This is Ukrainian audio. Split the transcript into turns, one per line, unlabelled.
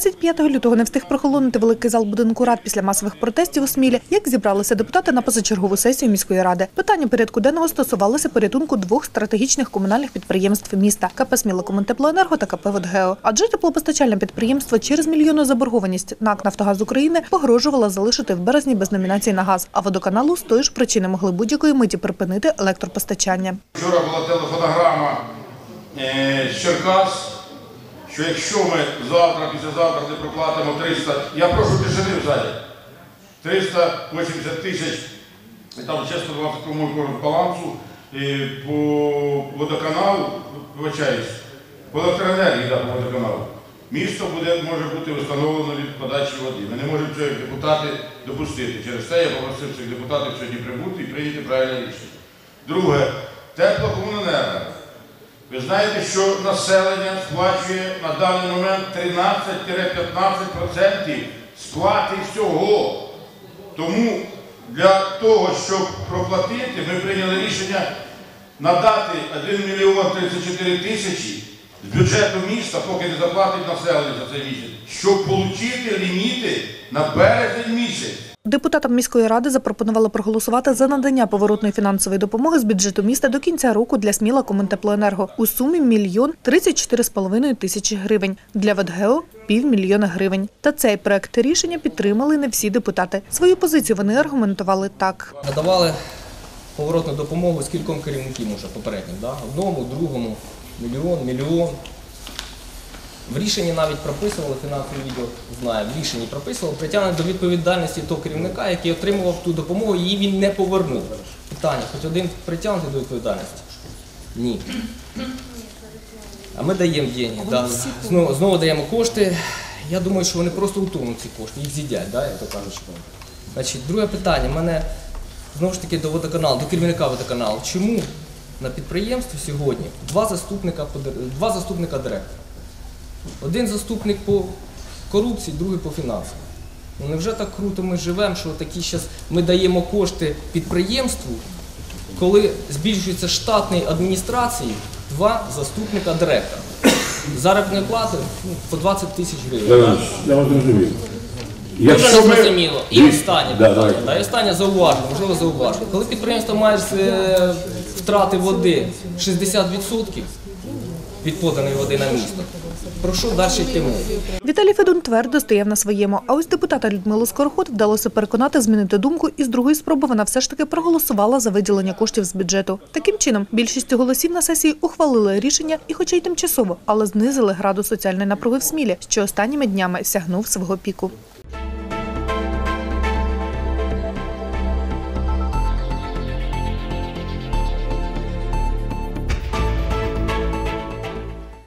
25 лютого не встиг прохолонути великий зал будинку рад після масових протестів у Смілі, як зібралися депутати на позачергову сесію міської ради. Питання порядку денного стосувалося порятунку двох стратегічних комунальних підприємств міста КП «Смілокомунтеплоенерго» та КП «Водгео». Адже теплопостачальне підприємство через мільйонну заборгованість НАК «Нафтогаз України» погрожувала залишити в березні без номінації на газ, а водоканалу з тої ж причини могли будь-якої миті припинити електропостачання.
Вчора була телефонограма е, Черкас, що якщо ми завтра, післязавтра не проплатимо 300, я прошу тишини в залі, 380 тисяч, і там ще 120 кому балансу по водоканалу, вибачаюсь, по електроенергії да, по водоканалу. Місто буде, може бути встановлено від подачі води. Ми не можемо цього як депутати допустити. Через це я попросив всіх депутатів сьогодні прибути і прийняти правильне рішення. Друге, теплокомуненерго. Ви знаєте, що населення сплачує на даний момент 13-15% сплати всього. Тому для того, щоб проплатити, ми прийняли рішення надати 1 мільйон 34 тисячі з бюджету міста, поки не заплатить населення за цей місяць, щоб отримати ліміти на березень місяць.
Депутатам міської ради запропонували проголосувати за надання поворотної фінансової допомоги з бюджету міста до кінця року для Сміла Комунтеплоенерго у сумі мільйон 34,5 тисячі гривень. Для ВДГЕО – півмільйона гривень. Та цей проект рішення підтримали не всі депутати. Свою позицію вони аргументували так.
Надавали поворотну допомогу скільком керівників уже попереднім. Да? Одному, другому, мільйон, мільйон. В рішенні навіть прописували, фінансовий відділ знає, в рішенні прописували притягнення до відповідальності того керівника, який отримував ту допомогу, її він не повернув. Питання, хоч один притягнутий до відповідальності? Ні. А ми даємо деньги, да. знову, знову даємо кошти. Я думаю, що вони просто утонуть ці кошти, їх з'їдять, да, як то кажуть. Значить, друге питання. У мене знову ж таки до водоканалу, до керівника водоканалу. Чому на підприємстві сьогодні два заступника, два заступника директора? Один заступник по корупції, другий по фінансам. Ну невже так круто ми живемо, що такі щас ми даємо кошти підприємству, коли збільшується штатний адміністрації два заступника директора. Заробітної плати ну, по 20 тисяч гривень.
Я, вас зрозумів.
Дуже
Якщо ми...
незрозуміло. І останнє
Да,
питання.
давай.
Да, і останнє зауваження, можливо зауваження. Коли підприємство має е, втрати води 60% від поданої води на місто, про що далі йти мова?
Віталій Федун твердо стояв на своєму. А ось депутата Людмилу Скороход вдалося переконати змінити думку, і з другої спроби вона все ж таки проголосувала за виділення коштів з бюджету. Таким чином, більшістю голосів на сесії ухвалили рішення, і, хоча й тимчасово, але знизили градус соціальної напруги в Смілі, що останніми днями сягнув свого піку.